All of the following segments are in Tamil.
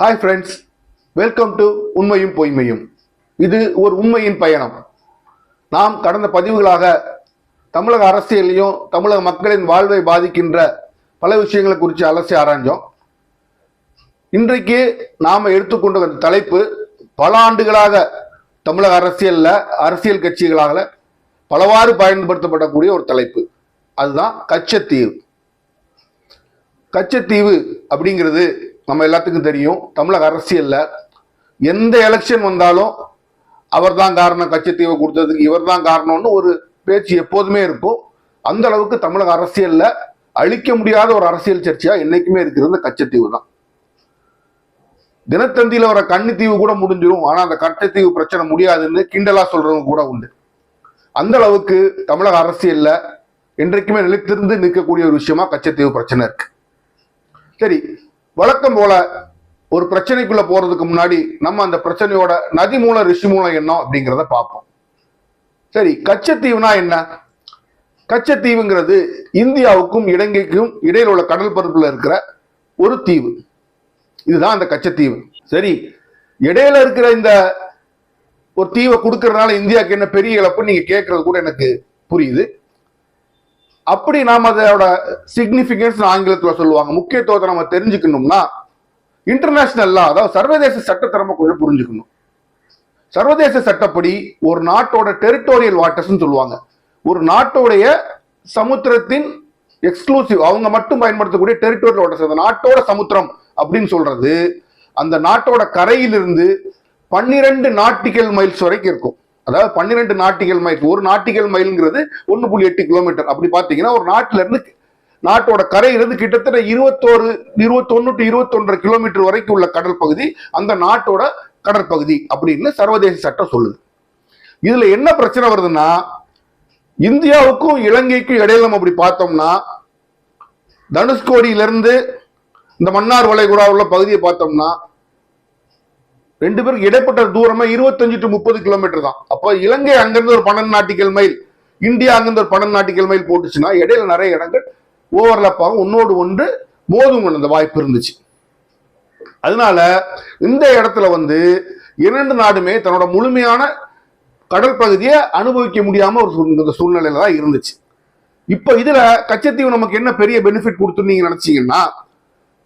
ஹாய் ஃப்ரெண்ட்ஸ் வெல்கம் டு உண்மையும் பொய்மையும். இது ஒரு உண்மையின் பயணம். நாம் கடந்த பதிவுகளாக தமிழக அரசியலையும் தமிழக மக்களின் வாழ்வை பாதிக்கின்ற பல விஷயங்களை குறித்து அலசி ஆராய்ஞ்சோம் இன்றைக்கு நாம் எடுத்துக்கொண்ட அந்த தலைப்பு பல ஆண்டுகளாக தமிழக அரசியலில் அரசியல் கட்சிகளாக பலவாறு பயன்படுத்தப்படக்கூடிய ஒரு தலைப்பு. அதுதான் கச்சத்தீவு. கச்சத்தீவு அப்படிங்கிறது நம்ம எல்லாத்துக்கும் தெரியும் தமிழக அரசியல்ல எந்த எலெக்ஷன் வந்தாலும் அவர் தான் காரணம் கட்சித்தீவை கொடுத்ததுக்கு இவர் தான் காரணம்னு ஒரு பேச்சு எப்போதுமே இருக்கும். அந்த அளவுக்கு தமிழக அரசியல்ல அழிக்க முடியாத ஒரு அரசியல் சர்ச்சையா என்னைக்குமே இருக்கிறது இந்த கச்சத்தீவு தான். தினத்தந்தியில வர கன்னித்தீவு கூட முடிஞ்சிடும் ஆனா அந்த கச்சத்தீவு பிரச்சனை முடியாதுன்னு கிண்டலா சொல்றவங்க கூட உண்டு. அந்த அளவுக்கு தமிழக அரசியல்ல என்றைக்குமே நிலைத்திருந்து நிற்கக்கூடிய ஒரு விஷயமா கச்சத்தீவு பிரச்சனை இருக்கு. சரி வழக்கம் போல ஒரு பிரச்சனைக்குள்ள போறதுக்கு முன்னாடி நம்ம அந்த பிரச்சனையோட நதி மூலம் ரிஷி மூலம் என்ன அப்படிங்கிறத பார்ப்போம். சரி கச்சத்தீவுனா என்ன? கச்சத்தீவுங்கிறது இந்தியாவுக்கும் இலங்கைக்கும் இடையில் உள்ள கடல் பரப்புல இருக்கிற ஒரு தீவு. இதுதான் அந்த கச்சத்தீவு. சரி இடையில இருக்கிற இந்த ஒரு தீவை கொடுக்கறதுனால இந்தியாவுக்கு என்ன பெரிய இழப்பு நீங்க கேட்கறது கூட எனக்கு புரியுது. அப்படி நாம் அதோட சிக்னிஃபிகன்ஸ் ஆங்கிலத்தில் சொல்லுவாங்க. முக்கியத்துவத்தை நம்ம தெரிஞ்சுக்கணும்னா இன்டர்நேஷனல்லா அதாவது சர்வதேச சட்டத்தை நம்ம கொஞ்சம் புரிஞ்சுக்கணும். சர்வதேச சட்டப்படி ஒரு நாட்டோட டெரிட்டோரியல் வாட்டர்ஸ்னு சொல்லுவாங்க. ஒரு நாட்டோடைய சமுத்திரத்தின் எக்ஸ்க்ளூசிவ் அவங்க மட்டும் பயன்படுத்தக்கூடிய டெரிட்டோரியல் வாட்டர்ஸ் அந்த நாட்டோட சமுத்திரம் அப்படின்னு சொல்றது அந்த நாட்டோட கரையிலிருந்து பன்னிரெண்டு நாட்டிக்கல் மைல்ஸ் வரைக்கும் இருக்கும். அதாவது பன்னிரெண்டு நாட்டிகள் மைல் ஒரு நாட்டிகள் மைல்ங்கிறது ஒன்று புள்ளி எட்டு கிலோமீட்டர் அப்படி பார்த்தீங்கன்னா ஒரு நாட்டில இருந்து நாட்டோட கரையிலிருந்து கிட்டத்தட்ட இருபத்தோரு இருபத்தொன்னு டு இருபத்தொன்றரை கிலோமீட்டர் வரைக்கும் உள்ள கடல் பகுதி அந்த நாட்டோட கடற்பகுதி அப்படின்னு சர்வதேச சட்டம் சொல்லுது. இதுல என்ன பிரச்சனை வருதுன்னா இந்தியாவுக்கும் இலங்கைக்கும் இடையில நம்ம அப்படி பார்த்தோம்னா தனுஷ்கோடியிலிருந்து இந்த மன்னார் வளைகுடா உள்ள பகுதியை பார்த்தோம்னா ரெண்டு பேருக்கு இடைப்பட்ட தூரமா இருபத்தஞ்சு டு முப்பது கிலோமீட்டர் தான். அப்போ இலங்கை அங்கிருந்து ஒரு பன்னெண்டு நாட்டிக்கல் மைல் இந்தியா அங்கிருந்து ஒரு பன்னெண்டு நாட்டிக்கல் மைல் போட்டுச்சுன்னா இடையில நிறைய இடங்கள் ஓவர்லாப் ஆகும். ஒன்னோடு ஒன்று மோதும் அந்த வாய்ப்பு இருந்துச்சு. அதனால இந்த இடத்துல வந்து இரண்டு நாடுமே தன்னோட முழுமையான கடல் பகுதியை அனுபவிக்க முடியாம ஒரு சூழ்நிலையில தான் இருந்துச்சு. இப்போ இதுல கச்சத்தீவு நமக்கு என்ன பெரிய பெனிஃபிட் கொடுத்துன்னு நீங்க நினைச்சீங்கன்னா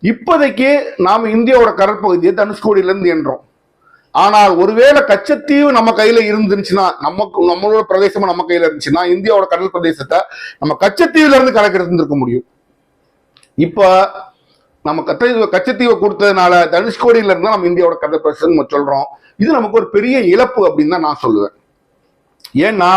இப்போதைக்கு நாம இந்தியாவோட கடற்பகுதியை தனுஷ்கோடியிலேருந்து என்றோம் ஆனால் ஒருவேளை கச்சத்தீவு நம்ம கையில இருந்துச்சுன்னா நமக்கு நம்மளோட பிரதேசமா நம்ம கையில இருந்துச்சுன்னா இந்தியாவோட கடல் பிரதேசத்தை நம்ம கச்சத்தீவுல இருந்து கணக்கு இருந்திருக்க முடியும். இப்ப நம்ம கச்சத்தீவு கச்சத்தீவை கொடுத்ததுனால தனுஷ்கோடியில இருந்தா நம்ம இந்தியாவோட கடல் பிரதேசம் நம்ம சொல்றோம். இது நமக்கு ஒரு பெரிய இழப்பு அப்படின்னு தான் நான் சொல்லுவேன். ஏன்னா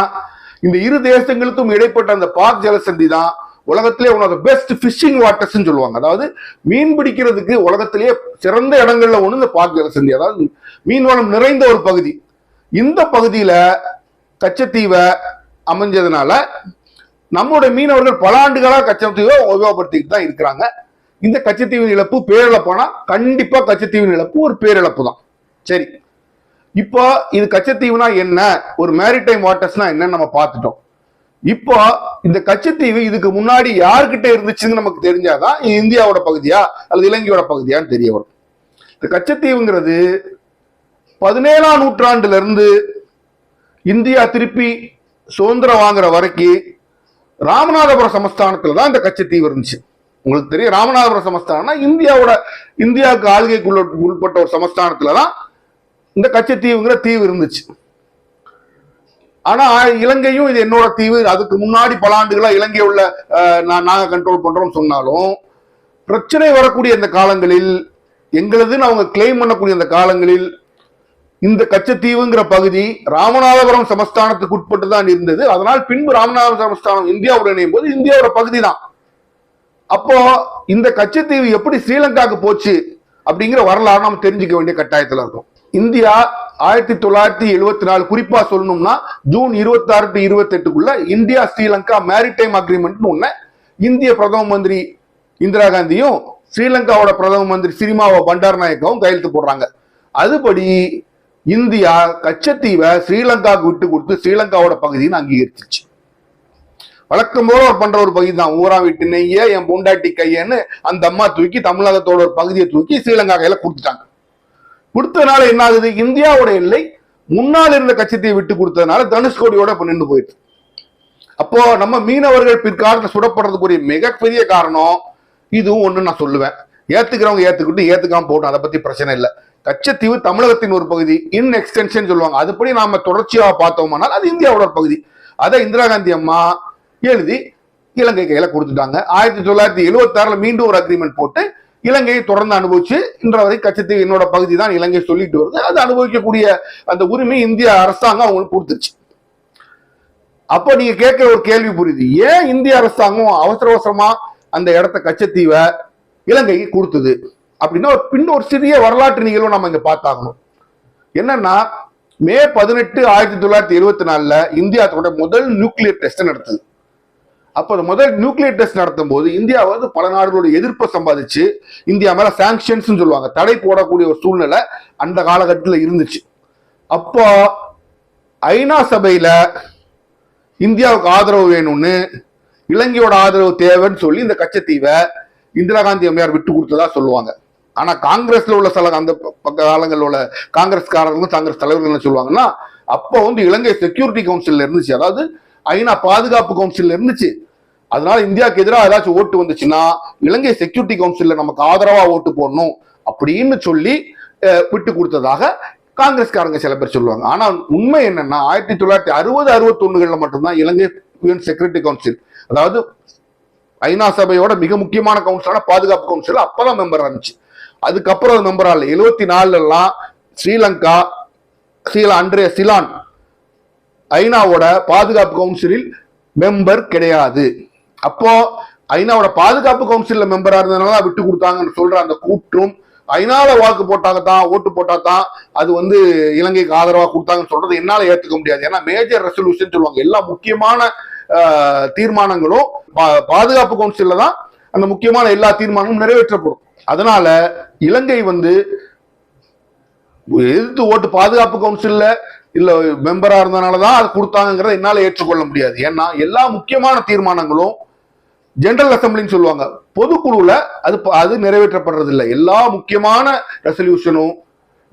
இந்த இரு தேசங்களுக்கும் இடைப்பட்ட அந்த பாக் ஜலசந்தி தான் உலகத்திலே one of the best fishing வாட்டர்ஸ்ன்னு சொல்லுவாங்க. அதாவது மீன் பிடிக்கிறதுக்கு உலகத்திலேயே சிறந்த இடங்கள்ல ஒன்று இந்த பாக் ஜலசந்தி அதாவது மீன் வளம் நிறைந்த ஒரு பகுதி. இந்த பகுதியில் கச்சத்தீவை அமைஞ்சதுனால நம்மளுடைய மீனவர்கள் பல ஆண்டுகளாக கச்சத்தீவை உபயோகப்படுத்திட்டு தான் இருக்கிறாங்க. இந்த கச்சத்தீவின் இழப்பு பேரிழப்பானா? கண்டிப்பாக கச்சத்தீவின் இழப்பு ஒரு பேரிழப்பு தான். சரி. இப்போ இது கச்சத்தீவுனா என்ன? ஒரு மேரிடைம் வாட்டர்ஸ்னா என்னன்னு நம்ம பார்த்துட்டோம். இப்போ இந்த கச்சத்தீவு இதுக்கு முன்னாடி யார்கிட்ட இருந்துச்சுன்னு நமக்கு தெரிஞ்சாதான் இந்தியாவோட பகுதியா அல்லது இலங்கையோட பகுதியான்னு தெரிய வரும். இந்த கச்சத்தீவுங்கிறது பதினேழாம் நூற்றாண்டுல இருந்து இந்தியா திருப்பி சுதந்திரம் வாங்குற வரைக்கும் ராமநாதபுரம் சமஸ்தானத்துல தான் இந்த கச்சத்தீவு இருந்துச்சு. உங்களுக்கு தெரியும் ராமநாதபுரம் சமஸ்தானம்னா இந்தியாவோட இந்தியாவுக்கு ஆளுகைக்குள்ள உட்பட்ட ஒரு சமஸ்தானத்துல தான் இந்த கச்சத்தீவுங்கிற தீவு இருந்துச்சு. ஆனா இலங்கையும் இது என்னோட தீவு. அதுக்கு முன்னாடி பல ஆண்டுகளா இலங்கை உள்ள நான் நாங்க கண்ட்ரோல் பண்றோம் சொன்னாலும் பிரச்சனை வரக்கூடிய இந்த காலங்களில் எங்களதுன்னு அவங்க கிளைம் பண்ணக்கூடிய அந்த காலங்களில் இந்த கச்சத்தீவுங்கிற பகுதி ராமநாதபுரம் சமஸ்தானத்துக்கு உட்பட்டு தான் இருந்தது. அதனால் பின்பு ராமநாதபுரம் சமஸ்தானம் இந்தியாவோட இணையும் போது இந்தியாவோட பகுதி தான். அப்போ இந்த கச்சத்தீவு எப்படி ஸ்ரீலங்காவுக்கு போச்சு அப்படிங்கிற வரலாறு நம்ம தெரிஞ்சுக்க வேண்டிய கட்டாயத்தில் இருக்கும். இந்தியா ஆயிரத்தி தொள்ளாயிரத்தி எழுபத்தி நாலு குறிப்பா சொல்லணும்னா ஜூன் இருபத்தி ஆறு டு இருபத்தி எட்டுக்குள்ள இந்தியா ஸ்ரீலங்கா மேரிடைம் அக்ரிமெண்ட்னு ஒண்ணு. இந்திய பிரதம மந்திரி இந்திரா காந்தியும் ஸ்ரீலங்காவோட பிரதம மந்திரி சிரிமாவோ பண்டாரநாயக்காவும் கையெழுத்து போடுறாங்க. அதுபடி இந்தியா கச்சத்தீவை ஸ்ரீலங்காவுக்கு விட்டு கொடுத்து ஸ்ரீலங்காவோட பகுதின்னு அங்கீகரிச்சிச்சு வழக்கம் போல ஒரு பண்ற ஒரு பகுதி தான் ஊரா வீட்டு நெய்ய என் பொண்டாட்டி கையன்னு அந்த அம்மா தூக்கி தமிழகத்தோட ஒரு பகுதியை தூக்கி ஸ்ரீலங்கா கையில கொடுத்துட்டாங்க. கொடுத்ததுனால என்ன ஆகுது இந்தியாவோட எல்லை முன்னால் இருந்த கச்சத்தையை விட்டு கொடுத்ததுனால தனுஷ்கோடியோட இப்போ நின்று போயிட்டு. அப்போ நம்ம மீனவர்கள் பிற்காலத்தில் சுடப்படுறதுக்குரிய மிகப்பெரிய காரணம் இதுவும் ஒன்று நான் சொல்லுவேன். ஏத்துக்கிறவங்க ஏத்துக்கிட்டு ஏத்துக்காம போட்டோம் அதை பத்தி பிரச்சனை இல்லை. கச்சத்தீவு தமிழகத்தின் ஒரு பகுதி இன் எக்ஸ்டென்ஷன் சொல்லுவாங்க. அதுபடி நாம தொடர்ச்சியாக பார்த்தோம்னால் அது இந்தியாவோட ஒரு பகுதி. அதை இந்திரா காந்தி அம்மா எழுதி இலங்கை கையில கொடுத்துட்டாங்க. ஆயிரத்தி தொள்ளாயிரத்தி எழுபத்தி ஆறுல மீண்டும் ஒரு அக்ரிமெண்ட் போட்டு இலங்கையை தொடர்ந்து அனுபவிச்சு இன்ற வரை கச்சத்தீவு என்னோட பகுதி தான் இலங்கை சொல்லிட்டு வருது. அது அனுபவிக்கக்கூடிய அந்த உரிமை இந்திய அரசாங்கம் அவங்களுக்கு கொடுத்துருச்சு அப்போ நீங்க கேட்கிற ஒரு கேள்வி புரியுது. ஏன் இந்திய அரசாங்கம் அவசர அவசரமா அந்த இடத்த கச்சத்தீவை இலங்கைக்கு கொடுத்தது? அப்படின்னா ஒரு பின் ஒரு சிறிய வரலாற்று நிகழ்வு நம்ம இங்க பார்த்தாகணும். என்னன்னா மே பதினெட்டு ஆயிரத்தி தொள்ளாயிரத்தி எழுபத்தி நாலுல இந்தியா தன்னோட முதல் நியூக்ளியர் டெஸ்ட் நடத்துது. அப்போ முதல் நியூக்ளியர் டெஸ்ட் நடத்தும் போது இந்தியா வந்து பல நாடுகளோட எதிர்ப்பை சம்பாதிச்சு இந்தியா மேல சாங்ஷன்ஸ் சொல்லுவாங்க. தடை போடக்கூடிய ஒரு சூழ்நிலை அந்த காலகட்டத்தில் இருந்துச்சு. அப்போ ஐநா சபையில இந்தியாவுக்கு ஆதரவு வேணும்னு இலங்கையோட ஆதரவு தேவைன்னு சொல்லி இந்த கச்சத்தீவை இந்திரா காந்தி அம்மையார் விட்டு கொடுத்ததா சொல்லுவாங்க. ஆனா காங்கிரஸ்ல உள்ள சில அந்த பக்க காலங்களில் உள்ள காங்கிரஸ்காரர்களும் காங்கிரஸ் தலைவர்கள் என்ன சொல்லுவாங்கன்னா அப்போ வந்து இலங்கை செக்யூரிட்டி கவுன்சில் இருந்துச்சு. அதாவது ஐநா பாதுகாப்பு கவுன்சில் இருந்துச்சு. அதனால இந்தியாவுக்கு எதிராக ஏதாச்சும் ஓட்டு வந்துச்சுன்னா இலங்கை செக்யூரிட்டி கவுன்சில்ல நமக்கு ஆதரவா ஓட்டு போடணும் அப்படின்னு சொல்லி விட்டு கொடுத்ததாக காங்கிரஸ்காரங்க சில பேர் சொல்லுவாங்க. ஆனா உண்மை என்னன்னா ஆயிரத்தி தொள்ளாயிரத்தி அறுபது அறுபத்தொன்னுகள்ல மட்டும்தான் இலங்கை யூஎன் செக்யூரிட்டி கவுன்சில் அதாவது ஐநா சபையோட மிக முக்கியமான கவுன்சிலான பாதுகாப்பு கவுன்சில் அப்பதான் மெம்பர் இருந்துச்சு அதுக்கப்புறம் மெம்பர் ஆகல. எழுபத்தி நாலுலாம் ஸ்ரீலங்கா ஸ்ரீலா அன்றைய சிலான் ஐநாவோட பாதுகாப்பு கவுன்சிலில் மெம்பர் கிடையாது. அப்போ ஐநாவோட பாதுகாப்பு கவுன்சில் மெம்பரா இருந்ததுனால விட்டு கொடுத்தாங்கன்னு சொல்ற அந்த கூற்றும் ஐநால வாக்கு போட்டாங்க தான் ஓட்டு போட்டா தான் அது வந்து இலங்கைக்கு ஆதரவா கொடுத்தாங்கன்னு சொல்றது என்னால ஏத்துக்க முடியாது. ஏன்னா மேஜர் ரெசல்யூஷன் சொல்லுவாங்க. எல்லா முக்கியமான தீர்மானங்களும் பா- பாதுகாப்பு கவுன்சில்ல தான் அந்த முக்கியமான எல்லா தீர்மானங்களும் நிறைவேற்றப்படும். அதனால இலங்கை வந்து எதிர்த்து ஓட்டு பாதுகாப்பு கவுன்சில்ல இல்ல மெம்பரா இருந்தனால தான் அது கொடுத்தாங்கிறத என்னால ஏற்றுக்கொள்ள முடியாது. ஏன்னா எல்லா முக்கியமான தீர்மானங்களும் ஜெனரல் அசம்பிளின்னு சொல்லுவாங்க. பொதுக்குழுல அது ப- அது நிறைவேற்றப்படுறது இல்லை எல்லா முக்கியமான ரெசல்யூஷனும்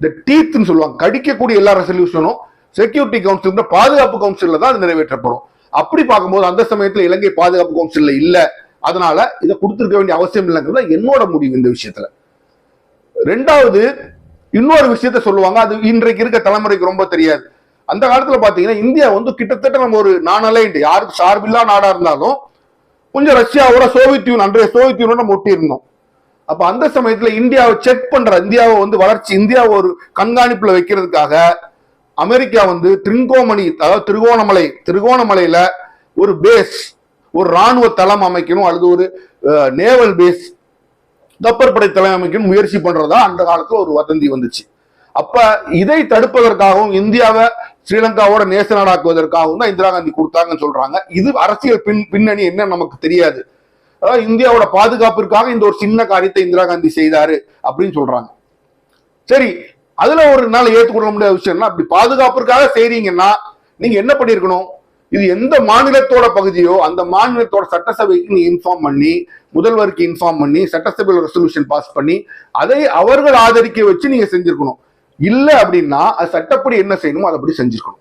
இந்த டீத்னு சொல்லுவாங்க கடிக்கக்கூடிய எல்லா ரெசல்யூஷனும் செக்யூரிட்டி கவுன்சில் பாதுகாப்பு கவுன்சில்ல தான் அது நிறைவேற்றப்படும். அப்படி பார்க்கும்போது அந்த சமயத்துல இலங்கை பாதுகாப்பு கவுன்சில்ல இல்ல. அதனால இதை கொடுத்துருக்க வேண்டிய அவசியம் இல்லைங்கிறது என்னோட முடிவு இந்த விஷயத்துல. ரெண்டாவது இன்னொரு விஷயத்த சொல்லுவாங்க. அது இன்றைக்கு இருக்க தலைமுறைக்கு ரொம்ப தெரியாது. அந்த காலத்துல பாத்தீங்கன்னா இந்தியா வந்து கிட்டத்தட்ட நம்ம ஒரு நான் அலைன்ட் யாருக்கு சார்பில்லா நாடா இருந்தாலும் கொஞ்சம் ரஷ்யாவோட சோவியத் யூனியன் அன்றைய சோவியத் யூனியன் நம்ம ஒட்டி இருந்தோம். அப்ப அந்த சமயத்துல இந்தியாவை செக் பண்ற இந்தியாவை வந்து வளர்ச்சி இந்தியாவை ஒரு கண்காணிப்புல வைக்கிறதுக்காக அமெரிக்கா வந்து திரிங்கோமணி அதாவது திருகோணமலை திருகோணமலையில ஒரு பேஸ் ஒரு ராணுவ தளம் அமைக்கணும். அல்லது ஒரு நேவல் பேஸ் கப்பற்படை தளம் அமைக்கணும் முயற்சி பண்றதா அந்த காலத்துல ஒரு வதந்தி வந்துச்சு. அப்ப இதை தடுப்பதற்காகவும் இந்தியாவை ஸ்ரீலங்காவோட நேச நாடாக்குவதற்காகவும் தான் இந்திரா காந்தி கொடுத்தாங்கன்னு சொல்றாங்க. இது அரசியல் பின் பின்னணி என்ன நமக்கு தெரியாது. அதாவது இந்தியாவோட பாதுகாப்பிற்காக இந்த ஒரு சின்ன காரியத்தை இந்திரா காந்தி செய்தாரு அப்படின்னு சொல்றாங்க. சரி அதுல ஒரு நாள் ஏற்றுக்கொள்ள முடியாத விஷயம்னா அப்படி பாதுகாப்பிற்காக செய்றீங்கன்னா நீங்க என்ன பண்ணிருக்கணும் இது எந்த மாநிலத்தோட பகுதியோ அந்த மாநிலத்தோட சட்டசபைக்கு நீ இன்ஃபார்ம் பண்ணி முதல்வருக்கு இன்ஃபார்ம் பண்ணி சட்டசபையில் ரெசல்யூஷன் பாஸ் பண்ணி அதை அவர்கள் ஆதரிக்க வச்சு நீங்க செஞ்சிருக்கணும். இல்லை அப்படின்னா அது சட்டப்படி என்ன செய்யணுமோ அதை அப்படி செஞ்சிருக்கணும்.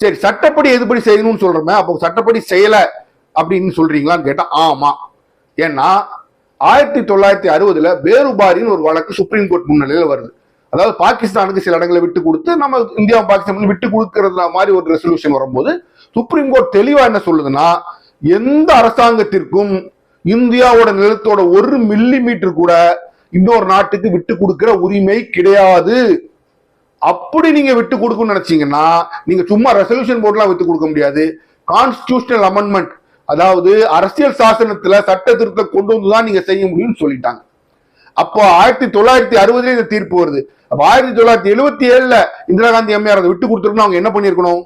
சரி சட்டப்படி எதுபடி செய்யணும்னு சொல்றோமே அப்போ சட்டப்படி செய்யல அப்படின்னு சொல்றீங்களான்னு கேட்டா ஆமா. ஏன்னா ஆயிரத்தி தொள்ளாயிரத்தி அறுபதுல பேருபாரின்னு ஒரு வழக்கு சுப்ரீம் கோர்ட் முன்னிலையில் வருது. அதாவது பாகிஸ்தானுக்கு சில இடங்களை விட்டு கொடுத்து நம்ம இந்தியா பாகிஸ்தான் விட்டு கொடுக்கறது மாதிரி ஒரு ரெசல்யூஷன் வரும்போது சுப்ரீம் கோர்ட் தெளிவா என்ன சொல்லுதுன்னா எந்த அரசாங்கத்திற்கும் இந்தியாவோட நிலத்தோட ஒரு மில்லி மீட்டர் கூட இன்னொரு நாட்டுக்கு விட்டு கொடுக்கிற உரிமை கிடையாது. அப்படி நீங்க விட்டு கொடுக்கணும்னு நினைச்சீங்கன்னா நீங்க சும்மா ரெசல்யூஷன் போர்ட்லாம் விட்டு கொடுக்க முடியாது. கான்ஸ்டியூஷனல் அமெண்ட்மெண்ட் அதாவது அரசியல் சாசனத்துல சட்ட திருத்தம் கொண்டு வந்து தான் நீங்க செய்ய முடியும்னு சொல்லிட்டாங்க. அப்போ ஆயிரத்தி தொள்ளாயிரத்தி அறுபதுல இந்த தீர்ப்பு வருது. அப்ப ஆயிரத்தி தொள்ளாயிரத்தி எழுபத்தி ஏழுல இந்திரா காந்தி அம்மையார் அதை விட்டு கொடுத்துருக்கணும். அவங்க என்ன பண்ணிருக்கணும்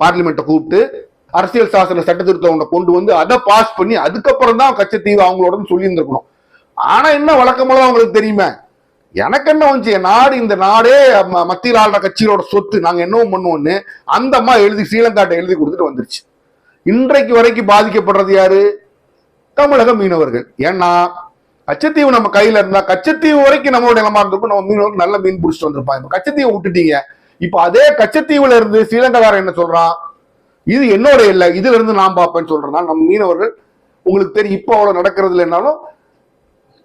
பார்லிமெண்ட்டை கூப்பிட்டு அரசியல் சாசன சட்ட திருத்தம் ஒன்றை கொண்டு வந்து அதை பாஸ் பண்ணி அதுக்கப்புறம் தான் கச்சத்தீவு அவங்களோட சொல்லி இருந்திருக்கணும் ஆனா என்ன வழக்கமெல்லாம் அவங்களுக்கு தெரியுமே? எனக்கு என்ன வந்துச்சு? என் நாடு இந்த நாடே ம- மத்தியில் ஆளுற கட்சியோட சொத்து. நாங்க என்னவும் பண்ணுவோம்னு அந்த அம்மா எழுதி ஸ்ரீலங்காட்டை எழுதி கொடுத்துட்டு வந்துருச்சு. இன்றைக்கு வரைக்கும் பாதிக்கப்படுறது யாரு? தமிழக மீனவர்கள். ஏன்னா கச்சத்தீவு நம்ம கையில இருந்தா கச்சத்தீவு வரைக்கும் நம்மளோட நிலமா இருந்திருக்கும். நம்ம மீனவர்கள் நல்ல மீன் பிடிச்சிட்டு வந்திருப்பாங்க இப்ப கச்சத்தீவை விட்டுட்டீங்க. இப்ப அதே கச்சத்தீவுல இருந்து ஸ்ரீலங்காக்காரன் என்ன சொல்றான்? இது என்னோட இல்லை இதுல இருந்து நான் பார்ப்பேன்னு சொல்றேன்னா நம்ம மீனவர்கள் உங்களுக்கு தெரியும் இப்போ அவ்வளவு நடக்கிறது இல்லைனாலும்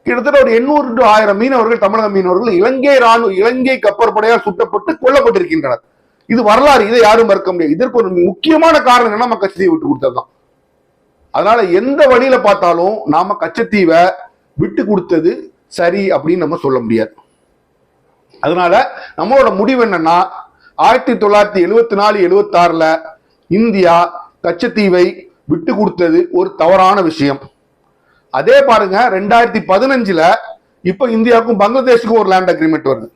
கிட்டத்தட்ட ஒரு எண்ணூறு டு ஆயிரம் மீனவர்கள் தமிழக மீனவர்கள் இலங்கை ராணுவ இலங்கை கப்பற்படையால் சுட்டப்பட்டு கொல்லப்பட்டிருக்கின்றனர். இது வரலாறு. இதை யாரும் மறுக்க முடியாது. இதற்கு ஒரு முக்கியமான காரணம் என்ன நம்ம கச்சத்தீவை விட்டு கொடுத்ததுதான். அதனால எந்த வழியில பார்த்தாலும் நாம கச்சத்தீவை விட்டு கொடுத்தது சரி அப்படின்னு நம்ம சொல்ல முடியாது. அதனால நம்மளோட முடிவு என்னன்னா ஆயிரத்தி தொள்ளாயிரத்தி எழுவத்தி நாலு எழுவத்தி இந்தியா கச்சத்தீவை விட்டு கொடுத்தது ஒரு தவறான விஷயம். அதே பாருங்க ரெண்டாயிரத்தி பதினஞ்சுல இப்போ இந்தியாவுக்கும் பங்களாதேஷுக்கும் ஒரு லேண்ட் அக்ரிமெண்ட் வருது.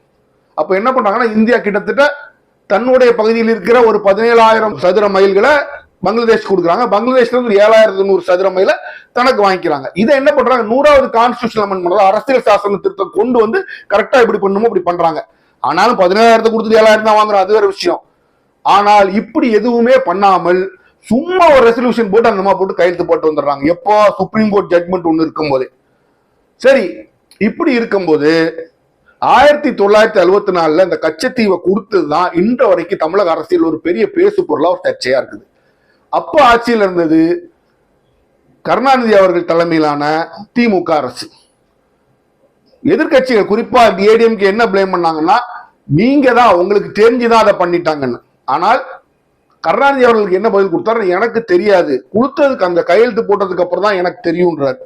அப்போ என்ன பண்றாங்கன்னா இந்தியா கிட்டத்தட்ட தன்னுடைய பகுதியில் இருக்கிற ஒரு பதினேழாயிரம் சதுர மைல்களை பங்களாதேஷ் கொடுக்குறாங்க. பங்களாதேஷ்ல இருந்து ஒரு ஏழாயிரத்தி நூறு சதுர மைல தனக்கு வாங்கிக்கிறாங்க. இதை என்ன பண்றாங்க? நூறாவது கான்ஸ்டியூஷன் அமெண்ட்மெண்ட் அரசியல் சாசன திருத்தம் கொண்டு வந்து கரெக்டா இப்படி பண்ணுமோ இப்படி பண்றாங்க. ஆனாலும் பதினேழாயிரத்தை கொடுத்து ஏழாயிரம் தான் வாங்குறோம். அது வேற விஷயம். ஆனால் இப்படி எதுவுமே பண்ணாமல் சும்மா ஒரு ரெசல்யூஷன் போட்டு அந்த மாதிரி போட்டு கையெழுத்து போட்டு வந்துடுறாங்க. எப்போ சுப்ரீம் கோர்ட் ஜட்மெண்ட் ஒன்று இருக்கும்போது. சரி இப்படி இருக்கும்போது ஆயிரத்தி தொள்ளாயிரத்தி அறுபத்தி நாலுல இந்த கச்சத்தீவை கொடுத்தது தான் இன்ற வரைக்கும் தமிழக அரசியல் ஒரு பெரிய பேசு பொருளா ஒரு சர்ச்சையா இருக்குது. அப்போ ஆட்சியில் இருந்தது கருணாநிதி அவர்கள் தலைமையிலான திமுக அரசு. எதிர்க்கட்சிகள் குறிப்பா ஏடிஎம்கே என்ன பிளேம் பண்ணாங்கன்னா நீங்க தான் உங்களுக்கு தெரிஞ்சுதான் அதை பண்ணிட்டாங்கன்னு. ஆனால் கருணாநிதி அவர்களுக்கு என்ன பதில் கொடுத்தாரு? எனக்கு தெரியாது. கொடுத்ததுக்கு அந்த கையெழுத்து போட்டதுக்கு அப்புறம் தான் எனக்கு தெரியும்ன்றார்.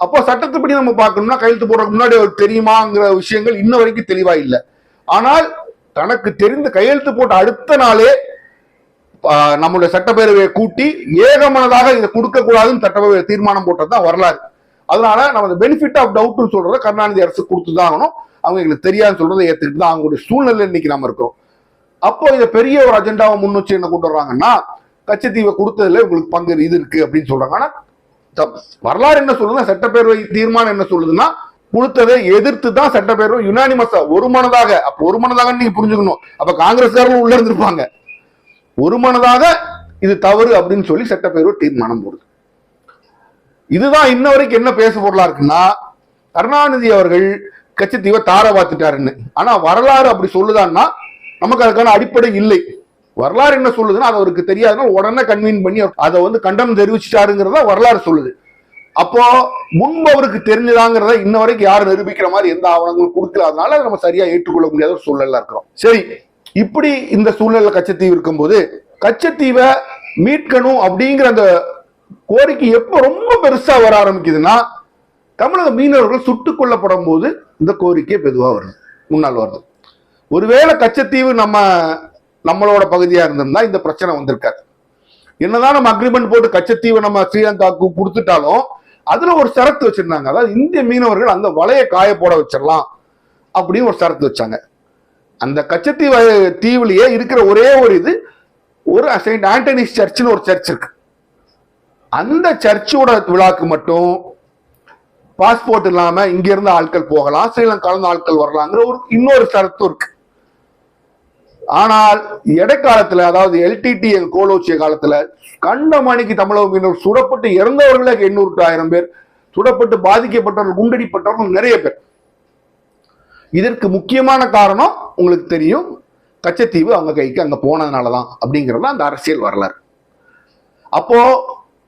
அப்போ சட்டத்துப்படி நம்ம பார்க்கணும்னா கையெழுத்து போடுறதுக்கு முன்னாடி அவர் தெரியுமாங்கிற விஷயங்கள் இன்ன வரைக்கும் தெளிவா இல்லை. ஆனால் தனக்கு தெரிந்த கையெழுத்து போட்ட அடுத்த நாளே நம்முடைய சட்டப்பேரவையை கூட்டி ஏகமனதாக இதை கொடுக்க கூடாதுன்னு சட்டப்பேரவை தீர்மானம் போட்டது தான் வரலாறு. அதனால நம்ம பெனிஃபிட் ஆஃப் டவுட்னு சொல்றத கருணாநிதி அரசு கொடுத்துதான் ஆகணும். அவங்க எங்களுக்கு தெரியாதுன்னு சொல்றதை ஏற்றுக்கிட்டு தான் அவங்களுடைய சூழ்நிலை இன்னைக்கு நம்ம இருக்கிறோம். அப்போ இதை பெரிய ஒரு அஜெண்டாவை முன் வச்சு என்ன கொண்டு வர்றாங்கன்னா கச்சத்தீவை கொடுத்ததுல உங்களுக்கு பங்கு இது இருக்கு அப்படின்னு சொல்றாங்க. ஆனா வரலாறு என்ன சொல்லுதுன்னா சட்டப்பேரவை தீர்மானம் என்ன சொல்லுதுன்னா கொடுத்ததை எதிர்த்து தான் சட்டப்பேரவை யுனானிமஸா ஒரு மனதாக அப்ப ஒரு மனதாக நீங்க புரிஞ்சுக்கணும். அப்ப காங்கிரஸ்காரர்கள் உள்ள இருந்திருப்பாங்க. ஒரு மனதாக இது தவறு அப்படின்னு சொல்லி சட்டப்பேரவை தீர்மானம் போடுது. இதுதான் இன்ன வரைக்கும் என்ன பேச பொருளா இருக்குன்னா கருணாநிதி அவர்கள் கச்சத்தீவை தார பார்த்துட்டாருன்னு ஆனா வரலாறு அப்படி சொல்லுதான்னா நமக்கு அதுக்கான அடிப்படை இல்லை. வரலாறு என்ன சொல்லுதுன்னா அது அவருக்கு தெரியாதுன்னா உடனே கன்வீன் பண்ணி அவர் அதை வந்து கண்டனம் தெரிவிச்சிட்டாருங்கிறத வரலாறு சொல்லுது. அப்போ முன்பு அவருக்கு தெரிஞ்சதாங்கிறத இன்ன வரைக்கும் யாரும் நிரூபிக்கிற மாதிரி எந்த ஆவணங்களும் கொடுக்கல. அதனால அதை நம்ம சரியா ஏற்றுக்கொள்ள முடியாத ஒரு சூழல்ல இருக்கிறோம். சரி இப்படி இந்த சூழ்நிலை கச்சத்தீவு இருக்கும்போது கச்சத்தீவை மீட்கணும் அப்படிங்கிற அந்த கோரிக்கை எப்ப ரொம்ப பெருசா வர ஆரம்பிக்குதுன்னா தமிழக மீனவர்கள் சுட்டுக் கொல்லப்படும் போது இந்த கோரிக்கை பெதுவா வருது. முன்னால் வருது. ஒருவேளை கச்சத்தீவு நம்ம நம்மளோட பகுதியா இருந்திருந்தா இந்த பிரச்சனை வந்திருக்காது. என்னதான் நம்ம அக்ரிமெண்ட் போட்டு கச்சத்தீவை நம்ம ஸ்ரீலங்காவுக்கு கொடுத்துட்டாலும் அதுல ஒரு சரத்து வச்சிருந்தாங்க. அதாவது இந்திய மீனவர்கள் அந்த வலையை காய போட வச்சிடலாம் அப்படின்னு ஒரு சரத்து வச்சாங்க. அந்த கச்சத்தீவு தீவுலயே இருக்கிற ஒரே ஒரு இது ஒரு செயின்ட் ஆண்டனிஸ் சர்ச்னு ஒரு சர்ச் இருக்கு. அந்த சர்ச்சோட விழாக்கு மட்டும் பாஸ்போர்ட் இல்லாம இங்க இருந்து ஆட்கள் போகலாம் ஸ்ரீலங்கால இருந்து ஆட்கள் வரலாங்கிற ஒரு இன்னொரு சரத்து இருக்கு. ஆனால் இடைக்காலத்துல அதாவது எல்டிடி கோலோச்சிய காலத்துல கண்டமணிக்கு தமிழக மீனவர் சுடப்பட்டு இறந்தவர்களே எண்ணூறு ஆயிரம் பேர் சுடப்பட்டு பாதிக்கப்பட்டவர்கள் குண்டடிப்பட்டவர்கள் நிறைய பேர். இதற்கு முக்கியமான காரணம் உங்களுக்கு தெரியும். கச்சத்தீவு அவங்க கைக்கு அங்கே போனதுனால தான் அப்படிங்கிறது அந்த அரசியல் வரலாறு. அப்போ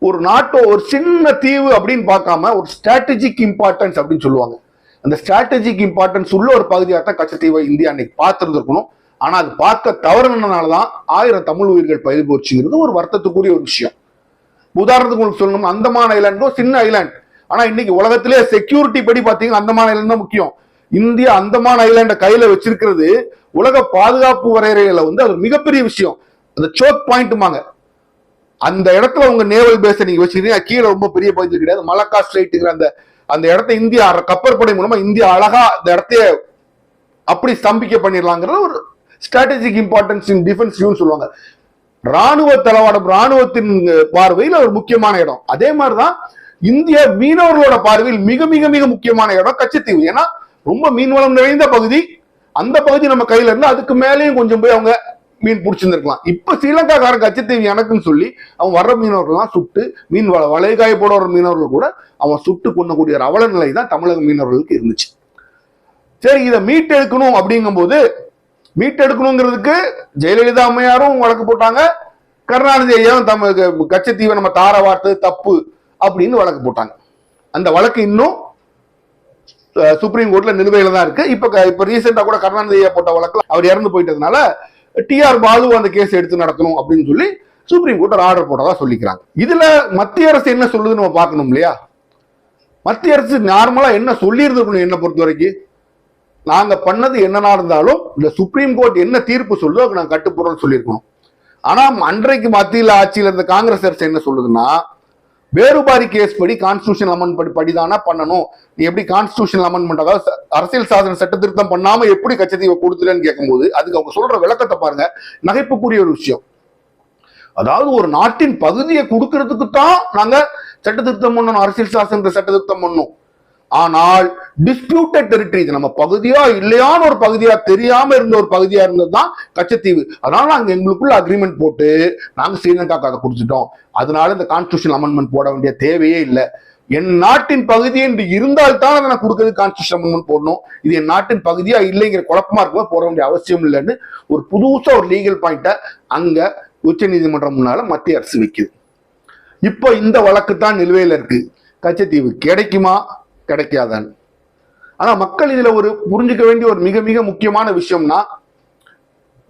ஒரு நாட்டோ ஒரு சின்ன தீவு அப்படின்னு பார்க்காம ஒரு ஸ்ட்ராட்டஜிக் இம்பார்ட்டன்ஸ் அப்படின்னு சொல்லுவாங்க. அந்த ஸ்ட்ராட்டஜிக் இம்பார்ட்டன்ஸ் உள்ள ஒரு பகுதியாக தான் கச்சத்தீவை இந்தியா அன்னைக்கு பார்த்துருந்துருக்கணும். ஆனால் அது பார்க்க தவறுனதுனால தான் ஆயிரம் தமிழ் உயிர்கள் பயிர் போச்சுங்கிறது ஒரு வருத்தத்துக்குரிய ஒரு விஷயம். உதாரணத்துக்கு உங்களுக்கு சொல்லணும் அந்தமான ஐலாண்டோ சின்ன ஐலாண்ட். ஆனால் இன்னைக்கு உலகத்திலே செக்யூரிட்டி படி பார்த்தீங்கன்னா அந்தமான ஐலாண்ட் தான் முக்கியம். இந்தியா அந்தமான் ஐலாண்ட கையில வச்சிருக்கிறது உலக பாதுகாப்பு வரையறையில வந்து அது மிகப்பெரிய விஷயம். அந்த சோக் பாயிண்ட்டுமாங்க அந்த இடத்துல உங்க நேவல் பேஸை நீங்க வச்சுக்கிறீங்க கீழே ரொம்ப பெரிய பகுதி கிடையாது. மலக்கா ஸ்ட்ரைட்டுங்கிற அந்த அந்த இடத்த இந்தியா கப்பற்படை மூலமா இந்தியா அழகா அந்த இடத்தைய அப்படி ஸ்தம்பிக்க பண்ணிடலாங்கிறது ஒரு ஸ்ட்ராட்டஜிக் இம்பார்ட்டன்ஸ் இன் டிஃபென்ஸ் சொல்லுவாங்க. ராணுவ தளவாடம் ராணுவத்தின் பார்வையில் ஒரு முக்கியமான இடம். அதே மாதிரிதான் இந்திய மீனவர்களோட பார்வையில் மிக மிக மிக முக்கியமான இடம் கச்சத்தீவு. ஏன்னா ரொம்ப மீன் வளம் நிறைந்த பகுதி. அந்த பகுதி நம்ம கையில இருந்து அதுக்கு மேலேயும் கொஞ்சம் போய் அவங்க மீன் பிடிச்சிருந்துருக்கலாம். இப்ப ஸ்ரீலங்காக்காரன் கச்சத்தீவு எனக்குன்னு சொல்லி அவன் வர்ற மீனவர்கள்லாம் சுட்டு மீன் வள வலைகாய போட வர மீனவர்கள் கூட அவன் சுட்டு கொண்டக்கூடிய ஒரு அவல நிலை தான் தமிழக மீனவர்களுக்கு இருந்துச்சு. சரி இதை மீட்டெடுக்கணும் அப்படிங்கும்போது மீட்டெடுக்கணுங்கிறதுக்கு ஜெயலலிதா அம்மையாரும் வழக்கு போட்டாங்க. கருணாநிதி ஐயாவும் தமிழ் கச்சத்தீவை நம்ம தார வார்த்தை தப்பு அப்படின்னு வழக்கு போட்டாங்க. அந்த வழக்கு இன்னும் சுப்ரீம் கோர்ட்ல நிலுவையில தான் இருக்கு. இப்ப இப்ப ரீசெண்டா கூட கருணாநிதியை போட்ட வழக்கில் அவர் இறந்து போயிட்டதுனால டிஆர் பாலு அந்த கேஸ் எடுத்து நடத்தணும் அப்படின்னு சொல்லி சுப்ரீம் கோர்ட் ஒரு ஆர்டர் போட்டதா சொல்லிக்கிறாங்க. இதுல மத்திய அரசு என்ன சொல்லுதுன்னு நம்ம பார்க்கணும் இல்லையா? மத்திய அரசு நார்மலா என்ன சொல்லி என்ன பொறுத்த வரைக்கும்? நாங்க பண்ணது என்னன்னா இருந்தாலும் இந்த சுப்ரீம் கோர்ட் என்ன தீர்ப்பு சொல்லுதோ அதுக்கு நாங்கள் கட்டுப்படுறோம்னு சொல்லியிருக்கணும். ஆனா அன்றைக்கு மத்தியில் ஆட்சியில் இருந்த காங்கிரஸ் அரசு என்ன சொல்லுதுன்னா வேறுபாரி கேஸ் படி கான்ஸ்டியூஷன் அமெண்ட் படி படிதானா பண்ணணும்? நீ எப்படி கான்ஸ்டியூஷன் அமெண்ட்மெண்ட் அதாவது அரசியல் சாசன சட்ட திருத்தம் பண்ணாம எப்படி கச்சத்தீவை கொடுத்துலன்னு கேட்கும்போது அதுக்கு அவங்க சொல்ற விளக்கத்தை பாருங்க. நகைப்புக்குரிய ஒரு விஷயம். அதாவது ஒரு நாட்டின் பகுதியை கொடுக்கறதுக்கு தான் நாங்க சட்ட திருத்தம் பண்ணணும் அரசியல் சாசனத்தை சட்ட திருத்தம் பண்ணணும். ஆனால் டிஸ்பியூட்டட் டெரிட்டரி இது நம்ம பகுதியா இல்லையான்னு ஒரு பகுதியா தெரியாம இருந்த ஒரு பகுதியா இருந்தது தான் கச்சத்தீவு. அதனால நாங்க எங்களுக்குள்ள அக்ரிமெண்ட் போட்டு நாங்க ஸ்ரீலங்காக்காக கொடுத்துட்டோம் அதனால இந்த கான்ஸ்டியூஷன் அமெண்ட்மெண்ட் போட வேண்டிய தேவையே இல்லை. என் நாட்டின் பகுதி என்று இருந்தால் தான் அதை நான் கொடுக்கறது கான்ஸ்டியூஷன் அமெண்ட்மெண்ட் போடணும். இது என் நாட்டின் பகுதியா இல்லைங்கிற குழப்பமா இருக்கும்போது போட வேண்டிய அவசியம் இல்லைன்னு ஒரு புதுசா ஒரு லீகல் பாயிண்ட்டை அங்க உச்ச நீதிமன்றம் முன்னால மத்திய அரசு வைக்குது. இப்போ இந்த வழக்கு தான் நிலுவையில் இருக்கு. கச்சத்தீவு கிடைக்குமா? கிடைக்காதான்னு ஆனா மக்கள் இதுல ஒரு புரிஞ்சுக்க வேண்டிய ஒரு மிக மிக முக்கியமான விஷயம்னா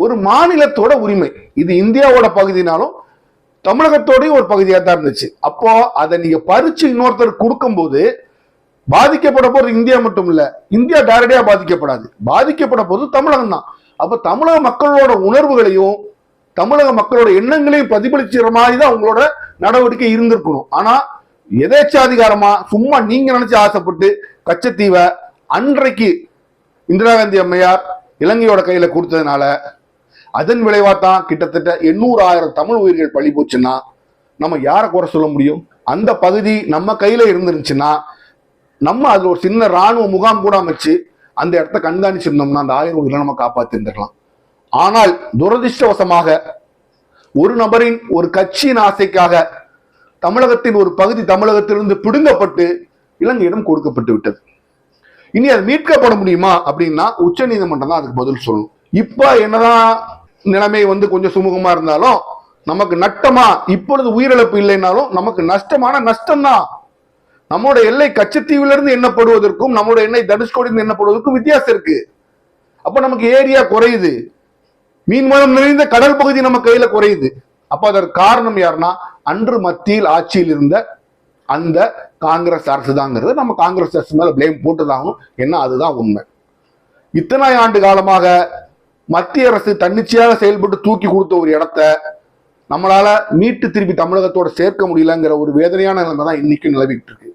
ஒரு மாநிலத்தோட உரிமை. இது இந்தியாவோட பகுதினாலும் தமிழகத்தோடயும் ஒரு பகுதியாக தான் இருந்துச்சு. அப்போ அதை நீங்க பறிச்சு இன்னொருத்தர் கொடுக்கும்போது பாதிக்கப்பட போறது இந்தியா மட்டும் இல்ல இந்தியா டைரக்டா பாதிக்கப்படாது. பாதிக்கப்பட போது தமிழகம் தான். அப்ப தமிழக மக்களோட உணர்வுகளையும் தமிழக மக்களோட எண்ணங்களையும் பிரதிபலிச்சுற மாதிரி தான் உங்களோட நடவடிக்கை இருந்திருக்கணும். ஆனா எதேச்சாதிகாரமா சும்மா நீங்க நினைச்சு ஆசைப்பட்டு கச்சத்தீவை அன்றைக்கு இந்திரா காந்தி அம்மையார் இலங்கையோட கையில கொடுத்ததுனால அதன் விளைவா தான் கிட்டத்தட்ட எண்ணூறு ஆயிரம் தமிழ் உயிர்கள் பழி போச்சுன்னா நம்ம யாரை குறை சொல்ல முடியும்? அந்த பகுதி நம்ம கையில இருந்துருந்துச்சுன்னா நம்ம அதுல ஒரு சின்ன ராணுவ முகாம் கூட அமைச்சு அந்த இடத்த கண்காணிச்சிருந்தோம்னா அந்த ஆயிரம் உயிரை நம்ம காப்பாத்திருந்துக்கலாம் ஆனால் துரதிர்ஷ்டவசமாக ஒரு நபரின் ஒரு கட்சியின் ஆசைக்காக தமிழகத்தின் ஒரு பகுதி தமிழகத்திலிருந்து பிடுங்கப்பட்டு இலங்கையிடம் கொடுக்கப்பட்டு விட்டது. இனி அது மீட்கப்பட முடியுமா அப்படின்னா உச்ச நீதிமன்றம் தான் அதுக்கு பதில் சொல்லணும். இப்ப என்னதான் நிலைமை வந்து கொஞ்சம் சுமூகமா இருந்தாலும் நமக்கு நட்டமா இப்பொழுது உயிரிழப்பு இல்லைனாலும் நமக்கு நஷ்டமான நஷ்டம்தான். நம்மளோட எல்லை கச்சத்தீவிலிருந்து எண்ணப்படுவதற்கும் நம்மளோட எண்ணெய் தனுஷ்கோடியிலிருந்து எண்ணப்படுவதற்கும் வித்தியாசம் இருக்கு. அப்ப நமக்கு ஏரியா குறையுது. மீன்வளம் நிறைந்த கடல் பகுதி நம்ம கையில குறையுது. அப்ப அதற்கு காரணம் யாருன்னா அன்று மத்தியில் ஆட்சியில் இருந்த அந்த காங்கிரஸ் அரசு தாங்கிறது நம்ம காங்கிரஸ் அரசு மேல பிளேம் போட்டுதாகணும். என்ன அதுதான் உண்மை. இத்தனை ஆண்டு காலமாக மத்திய அரசு தன்னிச்சையாக செயல்பட்டு தூக்கி கொடுத்த ஒரு இடத்த நம்மளால மீட்டு திருப்பி தமிழகத்தோட சேர்க்க முடியலங்கிற ஒரு வேதனையான நிலைமை தான் இன்னைக்கு நிலவிட்டு இருக்கு.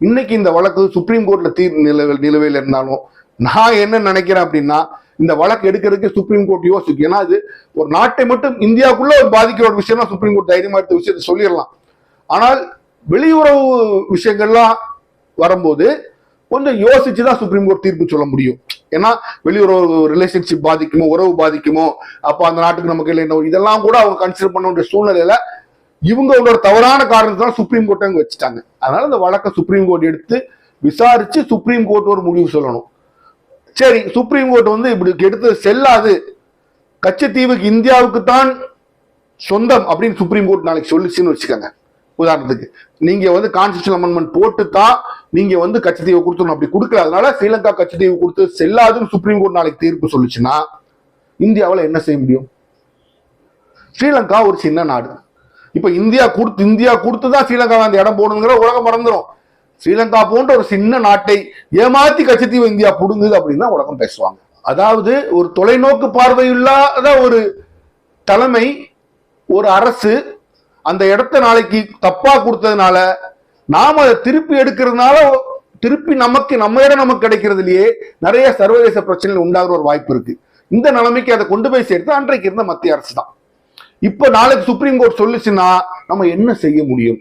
இன்னைக்கு இந்த வழக்கு சுப்ரீம் கோர்ட்ல தீர் நிலவில் நிலுவையில் இருந்தாலும் நான் என்ன நினைக்கிறேன் அப்படின்னா இந்த வழக்கு எடுக்கிறதுக்கு சுப்ரீம் கோர்ட் யோசிக்கும். ஏன்னா இது ஒரு நாட்டை மட்டும் இந்தியாவுக்குள்ள ஒரு பாதிக்கிற ஒரு விஷயம்னா சுப்ரீம் கோர்ட் தைரியமா எடுத்த விஷயத்தை சொல்லிடலாம். ஆனால் வெளியுறவு விஷயங்கள்லாம் வரும்போது கொஞ்சம் யோசிச்சு தான் சுப்ரீம் கோர்ட் தீர்ப்பு சொல்ல முடியும். ஏன்னா வெளியுறவு ரிலேஷன்ஷிப் பாதிக்குமோ உறவு பாதிக்குமோ அப்போ அந்த நாட்டுக்கு நமக்கு இல்லை என்ன இதெல்லாம் கூட அவங்க கன்சிடர் பண்ண வேண்டிய சூழ்நிலையில இவங்களோட தவறான காரணத்தை தான் சுப்ரீம் கோர்ட்டை அங்கே வச்சுட்டாங்க. அதனால இந்த வழக்கை சுப்ரீம் கோர்ட் எடுத்து விசாரிச்சு சுப்ரீம் கோர்ட் ஒரு முடிவு சொல்லணும். சரி சுப்ரீம் கோர்ட் வந்து இப்படி எடுத்து செல்லாது. கச்சத்தீவுக்கு இந்தியாவுக்கு தான் சொந்தம் அப்படின்னு சுப்ரீம் கோர்ட் நாளைக்கு சொல்லிச்சுன்னு வச்சுக்கோங்க. உதாரணத்துக்கு நீங்க வந்து கான்ஸ்டியூஷன் அமெண்ட்மெண்ட் போட்டு தான் நீங்க வந்து கச்சத்தீவை கொடுத்துடணும். அப்படி கொடுக்கல அதனால ஸ்ரீலங்கா கச்சத்தீவு கொடுத்து செல்லாதுன்னு சுப்ரீம் கோர்ட் நாளைக்கு தீர்ப்பு சொல்லுச்சுன்னா இந்தியாவில் என்ன செய்ய முடியும்? ஸ்ரீலங்கா ஒரு சின்ன நாடு. இப்போ இந்தியா கொடுத்து இந்தியா கொடுத்து தான் ஸ்ரீலங்கா அந்த இடம் போடணுங்கிற உலகம் மறந்துடும் ஸ்ரீலங்கா போன்ற ஒரு சின்ன நாட்டை ஏமாத்தி கச்சத்தீவு இந்தியா புடுங்குது அப்படின்னு தான் உலகம் பேசுவாங்க. அதாவது ஒரு தொலைநோக்கு பார்வையில்லாத ஒரு தலைமை ஒரு அரசு அந்த இடத்த நாளைக்கு தப்பா கொடுத்ததுனால நாம அதை திருப்பி எடுக்கிறதுனால திருப்பி நமக்கு நம்ம இடம் நமக்கு கிடைக்கிறதுலயே நிறைய சர்வதேச பிரச்சனைகள் உண்டாகிற ஒரு வாய்ப்பு இருக்கு. இந்த நிலைமைக்கு அதை கொண்டு போய் சேர்த்து அன்றைக்கு இருந்த மத்திய அரசு தான் இப்ப நாளைக்கு சுப்ரீம் கோர்ட் சொல்லுச்சுன்னா நம்ம என்ன செய்ய முடியும்?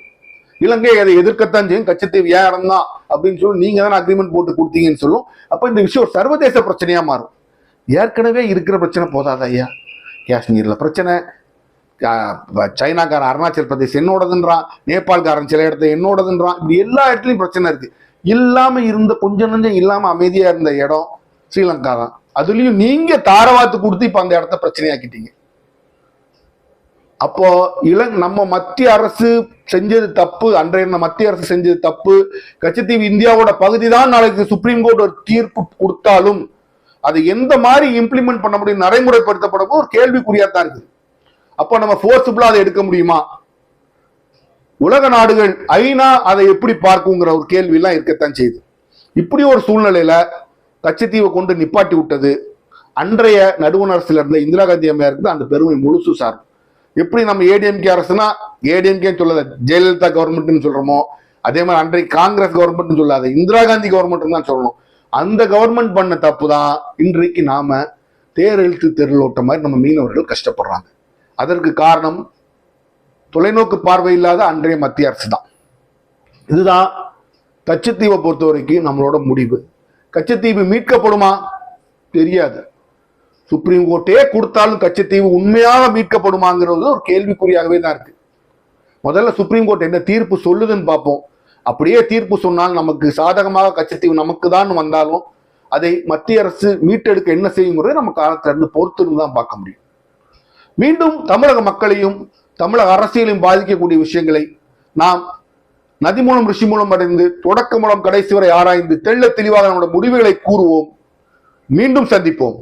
இலங்கை அதை எதிர்க்கத்தான் செய்யும். கச்சத்தீவு ஏன் தான் அப்படின்னு சொல்லி நீங்க தானே அக்ரிமெண்ட் போட்டு கொடுத்தீங்கன்னு சொல்லும். அப்ப இந்த விஷயம் சர்வதேச பிரச்சனையா மாறும். ஏற்கனவே இருக்கிற பிரச்சனை போதாதா ஐயா? காஷ்மீர்ல பிரச்சனை. சைனாக்காரன் அருணாச்சல் பிரதேஷ் என்னோடதுன்றான். நேபாள்காரன் சில இடத்த என்னோடதுன்றான். இப்படி எல்லா இடத்துலையும் பிரச்சனை இருக்கு. இல்லாம இருந்த கொஞ்சம் நஞ்சம் இல்லாம அமைதியா இருந்த இடம் ஸ்ரீலங்கா தான். அதுலயும் நீங்க தாரவாத்து கொடுத்து இப்ப அந்த இடத்த பிரச்சனையாக்கிட்டீங்க. அப்போ இளங் நம்ம மத்திய அரசு செஞ்சது தப்பு அன்றைய மத்திய அரசு செஞ்சது தப்பு. கச்சத்தீவு இந்தியாவோட பகுதி தான் நாளைக்கு சுப்ரீம் கோர்ட் ஒரு தீர்ப்பு கொடுத்தாலும் அதை எந்த மாதிரி இம்ப்ளிமெண்ட் பண்ண முடியும் நடைமுறைப்படுத்தப்படும் ஒரு கேள்விக்குறியா தான் இருக்குது. அப்போ நம்ம ஃபோர்ஸபிளா அதை எடுக்க முடியுமா? உலக நாடுகள் ஐநா அதை எப்படி பார்க்குங்கிற ஒரு கேள்வியெல்லாம் இருக்கத்தான் செய்யுது. இப்படி ஒரு சூழ்நிலையில கச்சத்தீவை கொண்டு நிப்பாட்டி விட்டது அன்றைய நடுவண் அரசுல இருந்த இந்திரா காந்தி அம்மையாருக்கு அந்த பெருமை முழுசு சார் எப்படி நம்ம ஏடிஎம்கே அரசுனா ஏடிஎம்கே சொல்லாத ஜெயலலிதா கவர்மெண்ட்னு சொல்றோமோ அதே மாதிரி அன்றைக்கு காங்கிரஸ் கவர்மெண்ட்னு சொல்லாத இந்திரா காந்தி கவர்மெண்ட் தான் சொல்லணும். அந்த கவர்மெண்ட் பண்ண தப்பு தான் இன்றைக்கு நாம தேர் இழுத்து தெருளோட்ட மாதிரி நம்ம மீனவர்கள் கஷ்டப்படுறாங்க. அதற்கு காரணம் தொலைநோக்கு பார்வை இல்லாத அன்றைய மத்திய அரசு தான். இதுதான் கச்சத்தீவை பொறுத்த வரைக்கும் நம்மளோட முடிவு. கச்சத்தீவு மீட்கப்படுமா? தெரியாது. சுப்ரீம் கோர்ட்டே கொடுத்தாலும் கச்சத்தீவு உண்மையாக மீட்கப்படுமாங்கிறது ஒரு கேள்விக்குறியாகவே தான் இருக்கு. முதல்ல சுப்ரீம் கோர்ட் என்ன தீர்ப்பு சொல்லுதுன்னு பார்ப்போம். அப்படியே தீர்ப்பு சொன்னால் நமக்கு சாதகமாக கச்சத்தீவு நமக்கு தான் வந்தாலும் அதை மத்திய அரசு மீட்டெடுக்க என்ன செய்யுங்கிறத நம்ம காலத்திலிருந்து பொறுத்துன்னு தான் பார்க்க முடியும். மீண்டும் தமிழக மக்களையும் தமிழக அரசியலையும் பாதிக்கக்கூடிய விஷயங்களை நாம் நதி மூலம் ரிஷி மூலம் அடைந்து தொடக்க மூலம் கடைசி வரை ஆராய்ந்து தெள்ள தெளிவாக நம்முடைய முடிவுகளை கூறுவோம். மீண்டும் சந்திப்போம்.